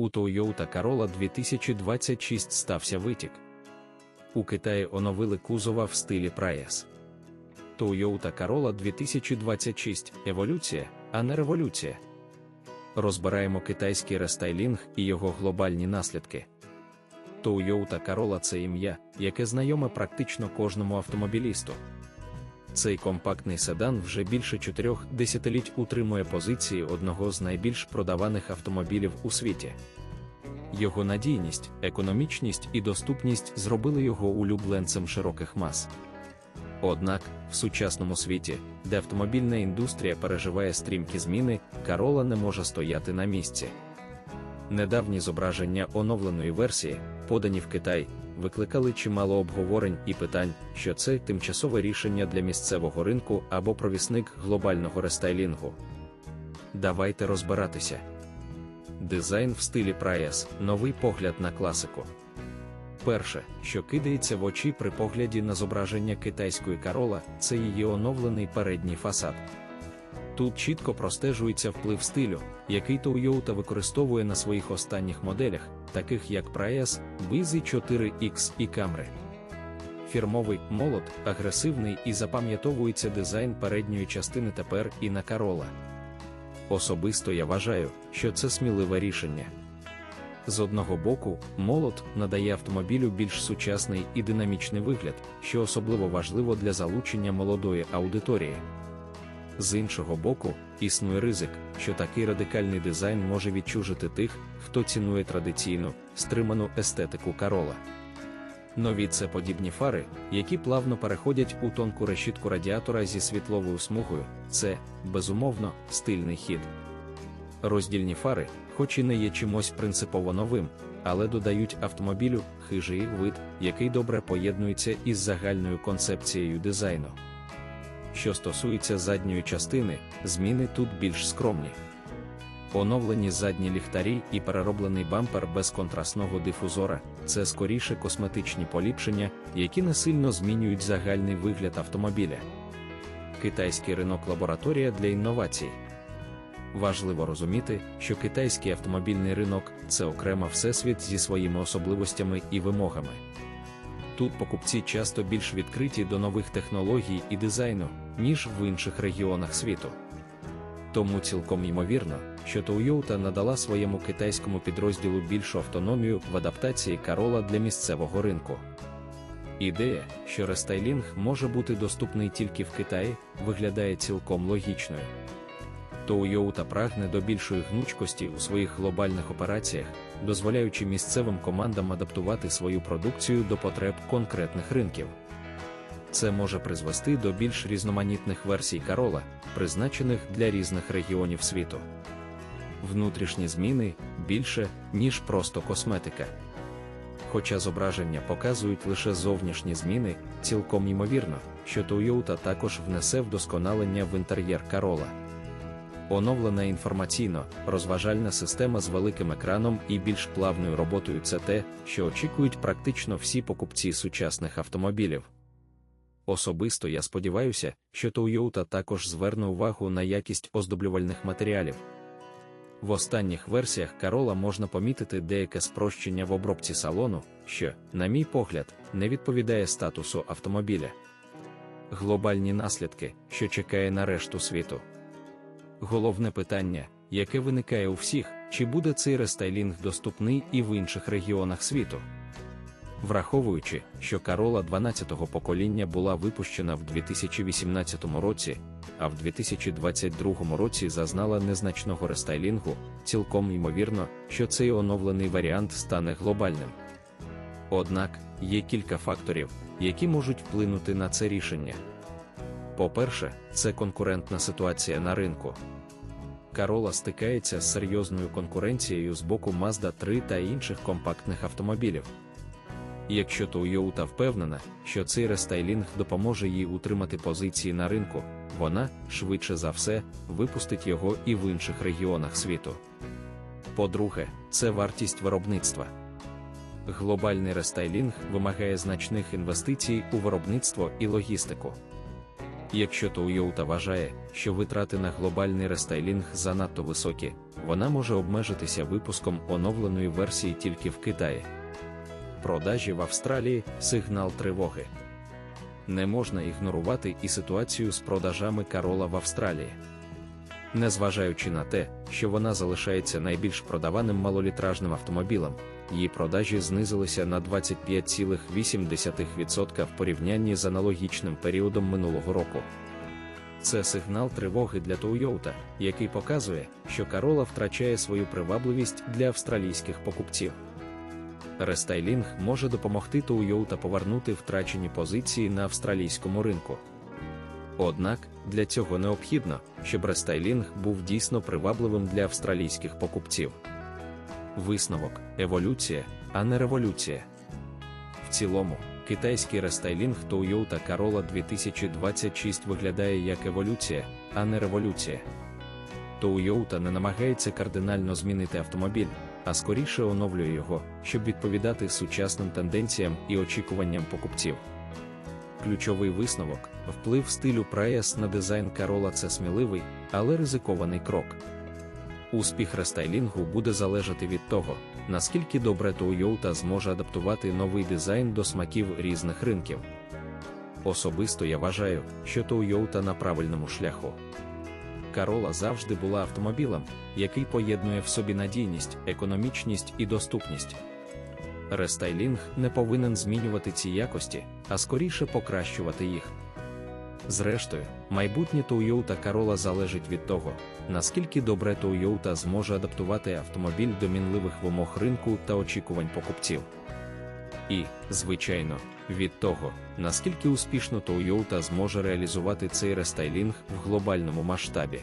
У Toyota Corolla 2026 стався витік. У Китаї оновили кузова в стилі Prius. Toyota Corolla 2026 еволюція, а не революція. Розбираємо китайський рестайлінг і його глобальні наслідки. Toyota Corolla – це ім'я, яке знайоме практично кожному автомобілісту. Цей компактний седан вже більше чотирьох десятиліть утримує позиції одного з найбільш продаваних автомобілів у світі. Його надійність, економічність і доступність зробили його улюбленцем широких мас. Однак, в сучасному світі, де автомобільна індустрія переживає стрімкі зміни, Corolla не може стояти на місці. Недавні зображення оновленої версії, подані в Китай, викликали чимало обговорень і питань, що це тимчасове рішення для місцевого ринку або провісник глобального рестайлінгу. Давайте розбиратися. Дизайн в стилі Prius – новий погляд на класику. Перше, що кидається в очі при погляді на зображення китайської Corolla, це її оновлений передній фасад. Тут чітко простежується вплив стилю, який Toyota використовує на своїх останніх моделях, таких як Prius, Bizi 4X і Camry. Фірмовий молот, агресивний і запам'ятовується дизайн передньої частини тепер і на Corolla. Особисто я вважаю, що це сміливе рішення. З одного боку, молот надає автомобілю більш сучасний і динамічний вигляд, що особливо важливо для залучення молодої аудиторії. З іншого боку, існує ризик, що такий радикальний дизайн може відчужити тих, хто цінує традиційну, стриману естетику Corolla. Нові це подібні фари, які плавно переходять у тонку решітку радіатора зі світловою смугою, це, безумовно, стильний хід. Роздільні фари, хоч і не є чимось принципово новим, але додають автомобілю хижий вид, який добре поєднується із загальною концепцією дизайну. Що стосується задньої частини, зміни тут більш скромні. Оновлені задні ліхтарі і перероблений бампер без контрастного дифузора це скоріше косметичні поліпшення, які не сильно змінюють загальний вигляд автомобіля. Китайський ринок лабораторія для інновацій. Важливо розуміти, що китайський автомобільний ринок це окрема всесвіт зі своїми особливостями і вимогами. Тут покупці часто більш відкриті до нових технологій і дизайну, ніж в інших регіонах світу. Тому цілком ймовірно, що Toyota надала своєму китайському підрозділу більшу автономію в адаптації Corolla для місцевого ринку. Ідея, що рестайлінг може бути доступний тільки в Китаї, виглядає цілком логічною. Toyota прагне до більшої гнучкості у своїх глобальних операціях, дозволяючи місцевим командам адаптувати свою продукцію до потреб конкретних ринків. Це може призвести до більш різноманітних версій Corolla, призначених для різних регіонів світу. Внутрішні зміни більше, ніж просто косметика. Хоча зображення показують лише зовнішні зміни, цілком ймовірно, що Toyota також внесе вдосконалення в інтер'єр Corolla. Оновлена інформаційно-розважальна система з великим екраном і більш плавною роботою це те, що очікують практично всі покупці сучасних автомобілів. Особисто я сподіваюся, що Toyota також зверне увагу на якість оздоблювальних матеріалів. В останніх версіях Corolla можна помітити деяке спрощення в обробці салону, що, на мій погляд, не відповідає статусу автомобіля. Глобальні наслідки, що чекає на решту світу. Головне питання, яке виникає у всіх, чи буде цей рестайлінг доступний і в інших регіонах світу. Враховуючи, що Corolla 12-го покоління була випущена в 2018 році, а в 2022 році зазнала незначного рестайлінгу, цілком ймовірно, що цей оновлений варіант стане глобальним. Однак, є кілька факторів, які можуть вплинути на це рішення. По-перше, це конкурентна ситуація на ринку. Corolla стикається з серйозною конкуренцією з боку Mazda 3 та інших компактних автомобілів. Якщо Toyota впевнена, що цей рестайлінг допоможе їй утримати позиції на ринку, вона, швидше за все, випустить його і в інших регіонах світу. По-друге, це вартість виробництва. Глобальний рестайлінг вимагає значних інвестицій у виробництво і логістику. Якщо Toyota вважає, що витрати на глобальний рестайлінг занадто високі, вона може обмежитися випуском оновленої версії тільки в Китаї. Продажі в Австралії сигнал тривоги. Не можна ігнорувати і ситуацію з продажами Карола в Австралії. Незважаючи на те, що вона залишається найбільш продаваним малолітражним автомобілем, її продажі знизилися на 25,8% в порівнянні з аналогічним періодом минулого року. Це сигнал тривоги для Toyota, який показує, що Corolla втрачає свою привабливість для австралійських покупців. Рестайлінг може допомогти Toyota повернути втрачені позиції на австралійському ринку. Однак для цього необхідно, щоб рестайлінг був дійсно привабливим для австралійських покупців. Висновок еволюція, а не революція. В цілому, китайський рестайлінг Toyota Corolla 2026 виглядає як еволюція, а не революція. Toyota не намагається кардинально змінити автомобіль, а скоріше оновлює його, щоб відповідати сучасним тенденціям і очікуванням покупців. Ключовий висновок вплив стилю Прайс на дизайн Corolla – це сміливий, але ризикований крок. Успіх рестайлінгу буде залежати від того, наскільки добре Toyota зможе адаптувати новий дизайн до смаків різних ринків. Особисто я вважаю, що Toyota на правильному шляху. Corolla завжди була автомобілем, який поєднує в собі надійність, економічність і доступність. Рестайлінг не повинен змінювати ці якості, а скоріше покращувати їх. Зрештою, майбутнє Toyota Corolla залежить від того, наскільки добре Toyota зможе адаптувати автомобіль до мінливих вимог ринку та очікувань покупців. І, звичайно, від того, наскільки успішно Toyota зможе реалізувати цей рестайлінг в глобальному масштабі.